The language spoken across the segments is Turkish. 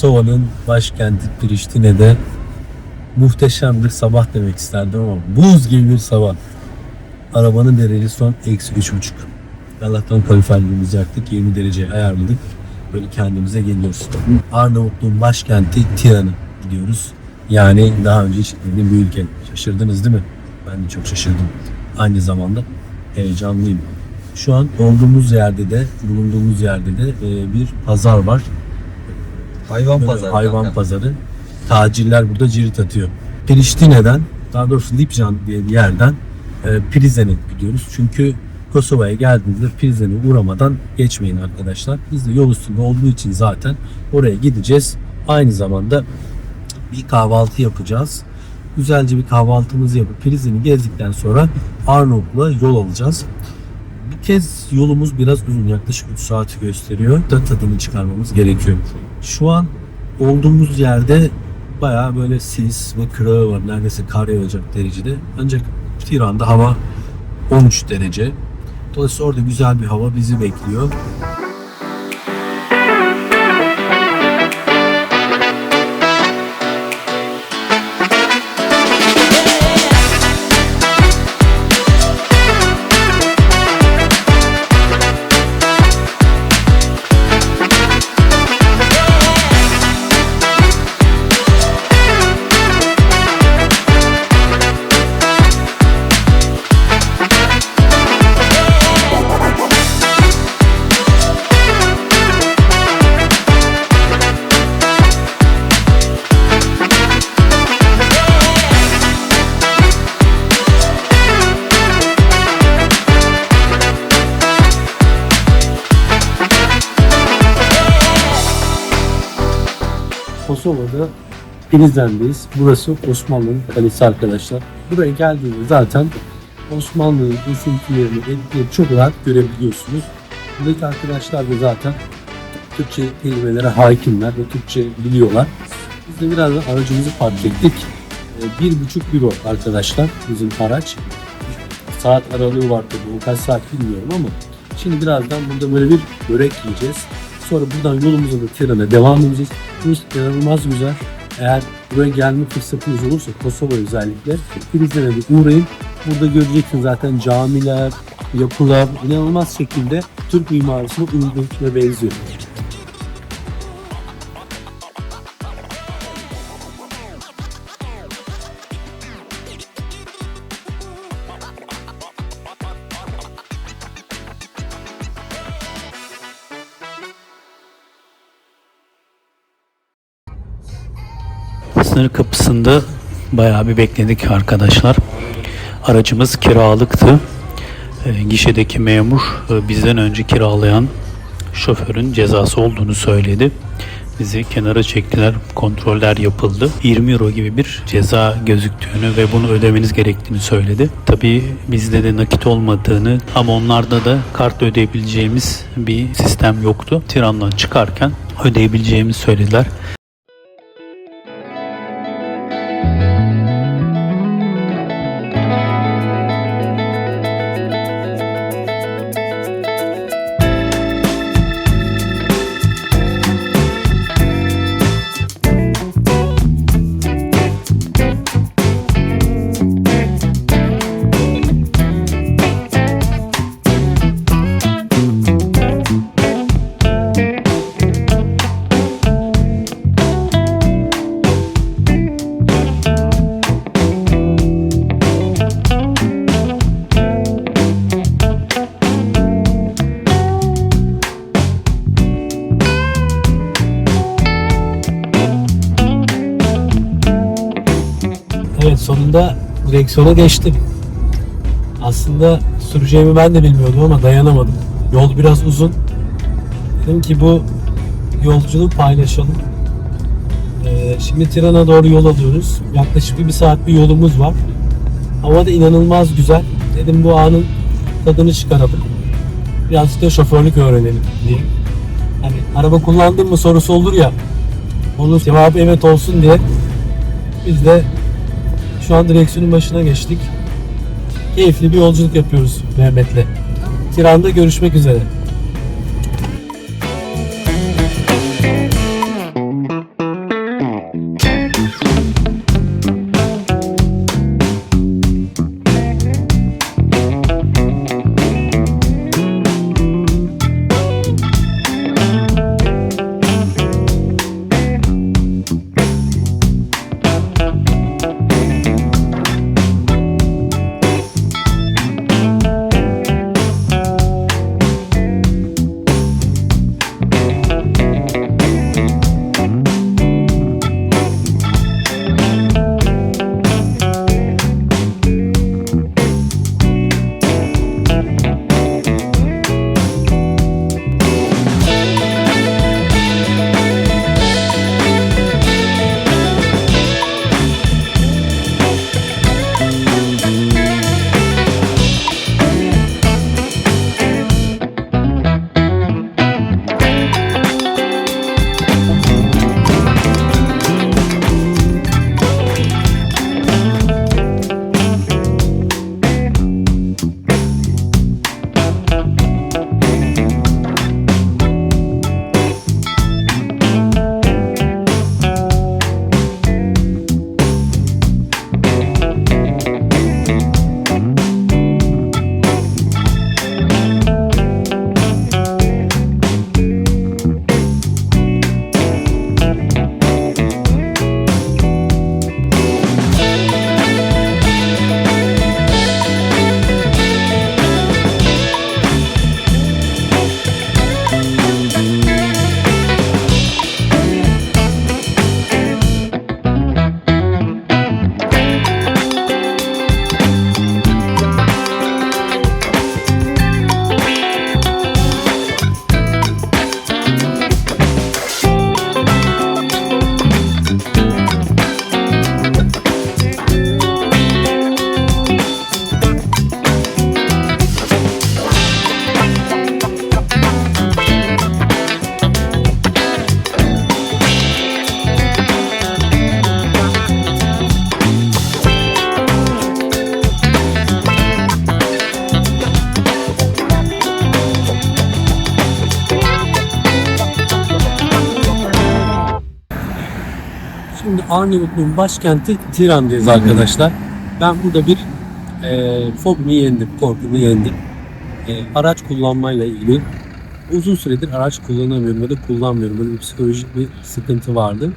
Kosova'nın başkenti Priştine'de muhteşem bir sabah demek isterdim ama buz gibi bir sabah. Arabanın derecesi son eksi üç buçuk. Allah'tan kaloriferlerimizi yaktık 20 dereceye ayarladık. Böyle kendimize geliyoruz. Arnavutluğun başkenti Tiran'a gidiyoruz. Yani daha önce hiç gitmediğim bir ülke. Şaşırdınız değil mi? Ben de çok şaşırdım. Aynı zamanda heyecanlıyım. Şu an olduğumuz yerde de, bulunduğumuz yerde de e, bir pazar var. Hayvan pazarı. Hayvan kanka. pazarı. Tacirler burada cirit atıyor. Priştine'den, daha doğrusu Lipjan diye bir yerden e, Prizren'e gidiyoruz. Çünkü Kosova'ya geldiğinizde Prizren'e uğramadan geçmeyin arkadaşlar. Biz de yol üstünde olduğu için zaten oraya gideceğiz. Aynı zamanda bir kahvaltı yapacağız. Güzelce bir kahvaltımızı yapıp Prizren'i gezdikten sonra Arnavutluğa yol alacağız. Bu kez yolumuz biraz uzun yaklaşık 3 saati gösteriyor. Da tadını çıkarmamız gerekiyor. Şu an olduğumuz yerde bayağı böyle sis ve kırağı var. Neredeyse kar yağacak derecede. Ancak Tiran'da hava 13 derece. Dolayısıyla orada güzel bir hava bizi bekliyor. Kosova'da Prizren'deyiz. Burası Osmanlı'nın kalesi arkadaşlar. Buraya geldiğinde zaten Osmanlı'nın esintilerini, etkileri çok rahat görebiliyorsunuz. Buradaki arkadaşlar da zaten Türkçe kelimelere hakimler ve Türkçe biliyorlar. Biz de birazdan aracımızı park ettik. Ee, Bir buçuk euro arkadaşlar bizim araç. Saat aralığı var tabii. O kaç saat bilmiyorum ama şimdi birazdan burada böyle bir börek yiyeceğiz. Sonra buradan yolumuza da Tiran'a devam edeceğiz. Burası inanılmaz güzel. Eğer buraya gelme fırsatınız olursa Kosova özellikle Prizren'e de uğrayın. Burada göreceksiniz zaten camiler, yapılar inanılmaz şekilde Türk mimarisine uygun benziyor. Sınır kapısında bayağı bir bekledik arkadaşlar. Aracımız kiralıktı. E, gişedeki memur e, bizden önce kiralayan şoförün cezası olduğunu söyledi. Bizi kenara çektiler, kontroller yapıldı. 20 euro gibi bir ceza gözüktüğünü ve bunu ödemeniz gerektiğini söyledi. Tabii bizde de nakit olmadığını ama onlarda da kartla ödeyebileceğimiz bir sistem yoktu. Tiran'dan çıkarken ödeyebileceğimizi söylediler. Evet sonunda direksiyona geçtim. Aslında süreceğimi ben de bilmiyordum ama dayanamadım. Yol biraz uzun. Dedim ki bu yolculuğu paylaşalım. Ee, şimdi Tiran'a doğru yol alıyoruz. Yaklaşık bir, saat bir yolumuz var. Hava da inanılmaz güzel. Dedim bu anın tadını çıkaralım. Birazcık da şoförlük öğrenelim diye. Hani araba kullandın mı sorusu olur ya. Onun cevabı evet olsun diye biz de şu an direksiyonun başına geçtik. Keyifli bir yolculuk yapıyoruz Mehmet'le. Tiran'da görüşmek üzere. Arnavutluğun başkenti Tiran'dayız arkadaşlar. Ben burada bir e, fobimi yendim, korkumu yendim. E, araç kullanmayla ilgili uzun süredir araç kullanamıyorum ya da kullanmıyorum. Böyle bir psikolojik bir sıkıntı vardı.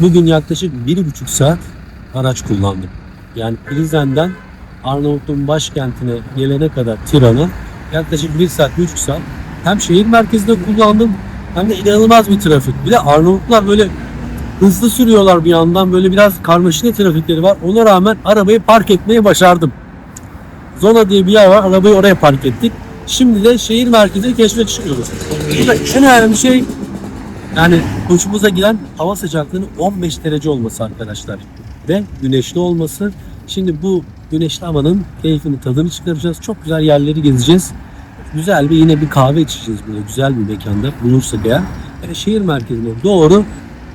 Bugün yaklaşık bir buçuk saat araç kullandım. Yani Prizren'den Arnavutluğun başkentine gelene kadar Tiran'a yaklaşık bir saat, bir buçuk saat hem şehir merkezinde kullandım hem de inanılmaz bir trafik. Bir de Arnavutlar böyle hızlı sürüyorlar bir yandan böyle biraz karmaşık trafikleri var. Ona rağmen arabayı park etmeyi başardım. Zona diye bir yer var. Arabayı oraya park ettik. Şimdi de şehir merkezine keşfe çıkıyoruz. Burada en önemli şey yani hoşumuza giden hava sıcaklığının 15 derece olması arkadaşlar. Ve güneşli olması. Şimdi bu güneşli havanın keyfini tadını çıkaracağız. Çok güzel yerleri gezeceğiz. Güzel bir yine bir kahve içeceğiz böyle güzel bir mekanda bulursak eğer. Yani şehir merkezine doğru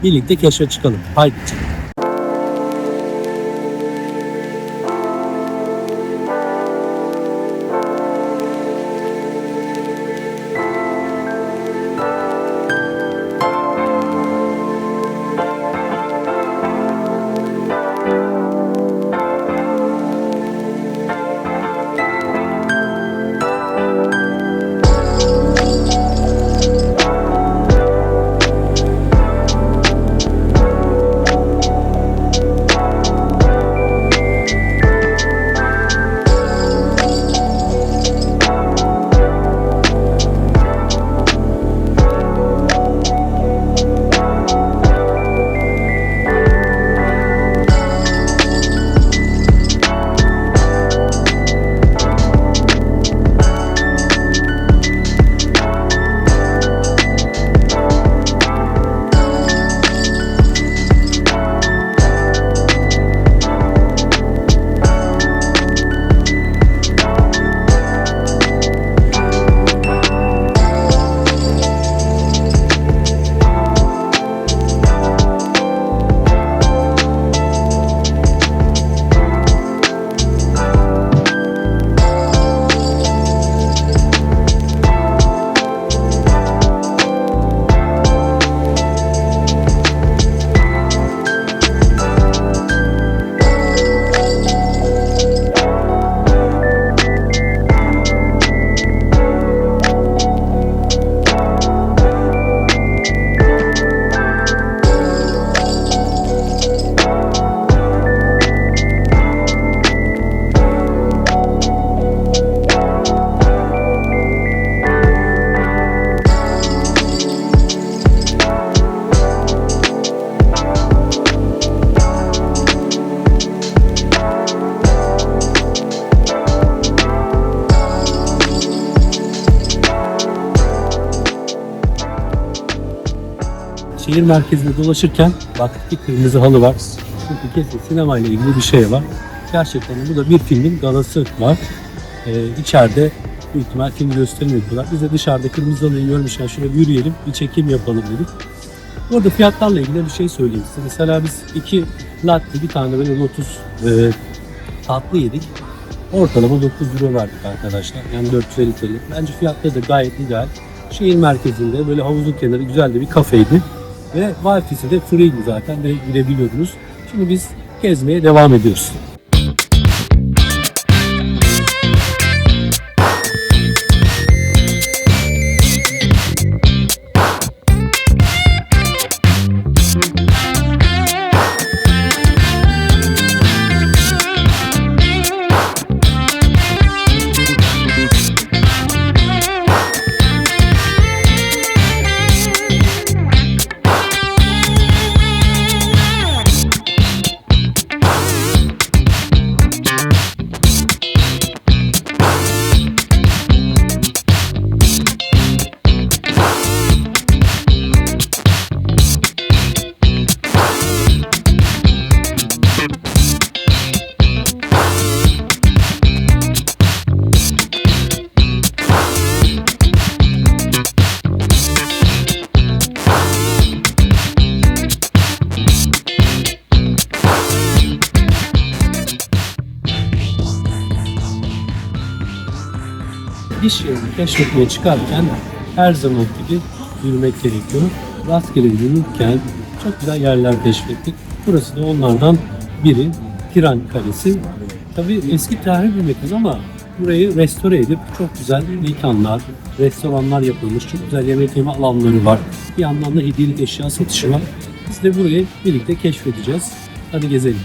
birlikte keşfe çıkalım. Haydi. Şehir merkezinde dolaşırken baktık ki kırmızı halı var. Çünkü kesin sinema ile ilgili bir şey var. Gerçekten bu da bir filmin galası var. Ee, içeride büyük ihtimal film gösterimi. Biz de dışarıda kırmızı halıyı görmüşken şöyle bir yürüyelim, bir çekim yapalım dedik. Orada fiyatlarla ilgili bir şey söyleyeyim size. Mesela biz iki latte, bir tane böyle lotus e, tatlı yedik. Ortalama 9 euro verdik arkadaşlar. Yani 450 TL. Bence fiyatları da gayet ideal. Şehir merkezinde böyle havuzun kenarı güzel de bir kafeydi. Ve Wi-Fi'si de free'ydi zaten. Direkt girebiliyordunuz. Şimdi biz gezmeye devam ediyoruz. İş yerini keşfetmeye çıkarken her zaman gibi yürümek gerekiyor. Rastgele yürürken çok güzel yerler keşfettik. Burası da onlardan biri. Tiran Kalesi. Tabii eski tarihi bir mekan ama burayı restore edip çok güzel mekanlar, restoranlar yapılmış. Çok güzel yemek yeme alanları var. Bir yandan da hediyelik eşya satışı var. Biz de burayı birlikte keşfedeceğiz. Hadi gezelim.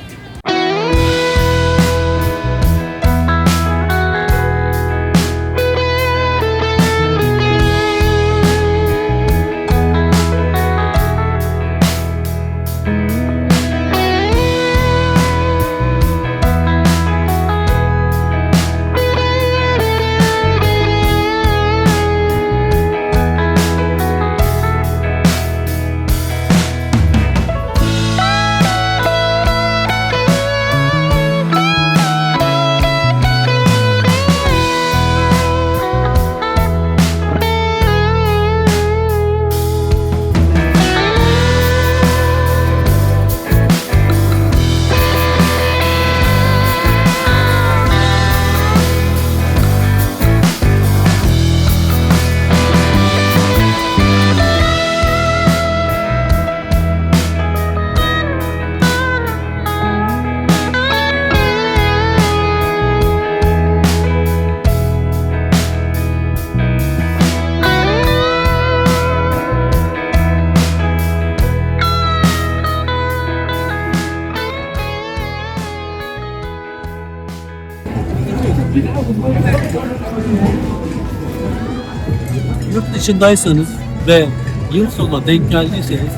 Yurt dışındaysanız ve yıl sonuna denk geldiyseniz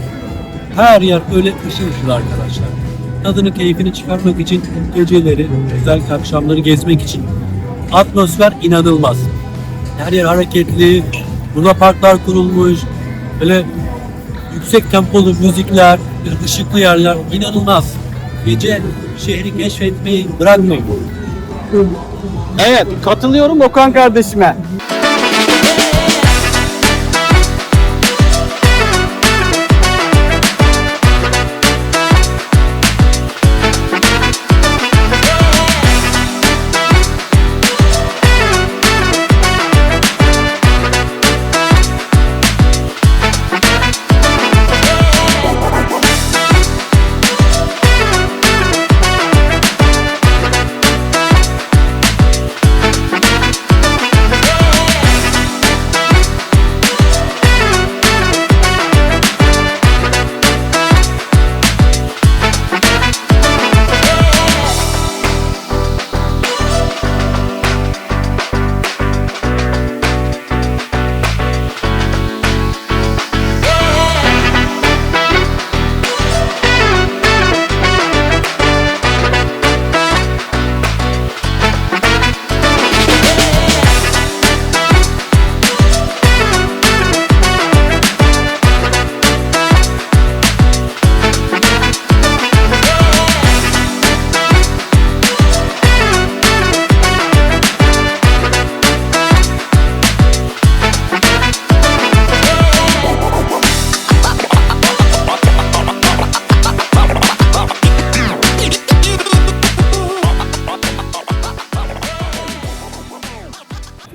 her yer öyle ışıl ışıl arkadaşlar. Tadını keyfini çıkarmak için geceleri, güzel akşamları gezmek için atmosfer inanılmaz. Her yer hareketli, Luna parklar kurulmuş, böyle yüksek tempolu müzikler, ışıklı yerler inanılmaz. Gece şehri keşfetmeyi bırakmayın. Evet, katılıyorum Okan kardeşime.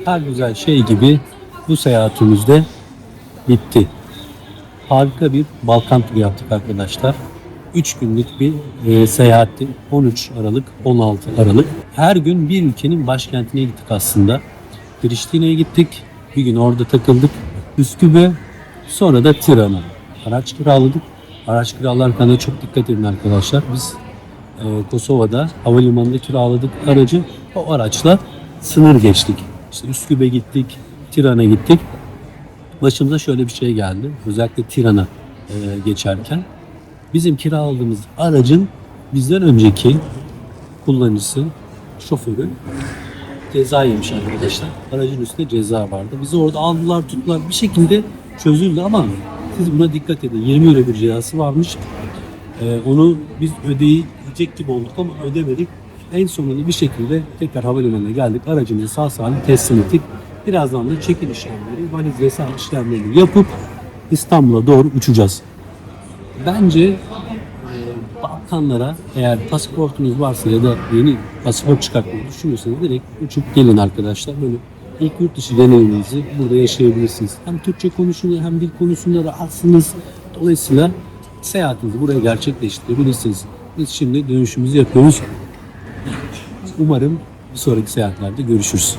Her güzel şey gibi bu seyahatimiz de bitti. Harika bir Balkan turu yaptık arkadaşlar. 3 günlük bir e, seyahatti. 13 Aralık, 16 Aralık. Her gün bir ülkenin başkentine gittik aslında. Priştine'ye gittik. Bir gün orada takıldık. Üsküp'e, sonra da Tiran'a. Araç kiraladık. Araç kiralarken de çok dikkat edin arkadaşlar. Biz e, Kosova'da havalimanında kiraladık aracı. O araçla sınır geçtik. İşte Üsküp'e gittik, Tiran'a gittik. Başımıza şöyle bir şey geldi. Özellikle Tiran'a e, geçerken. Bizim kiraladığımız aracın bizden önceki kullanıcısı, şoförü ceza yemiş arkadaşlar. Aracın üstünde ceza vardı. Bizi orada aldılar tuttular. Bir şekilde çözüldü ama siz buna dikkat edin. 20 euro bir cezası varmış. Ee, onu biz ödeyecek gibi olduk ama ödemedik. En sonunda bir şekilde tekrar havalimanına geldik. Aracımızı sağ salim teslim ettik. Birazdan da çekim işlemleri, valiz vesaire işlemlerini yapıp İstanbul'a doğru uçacağız. Bence e, Balkanlara eğer pasaportunuz varsa ya da yeni pasaport çıkartmayı düşünüyorsanız direkt uçup gelin arkadaşlar. Böyle ilk yurt dışı deneyiminizi burada yaşayabilirsiniz. Hem Türkçe konuşuluyor hem dil konusunda rahatsınız. Dolayısıyla seyahatinizi buraya gerçekleştirebilirsiniz. Biz şimdi dönüşümüzü yapıyoruz. Umarım sonraki seyahatlerde görüşürüz.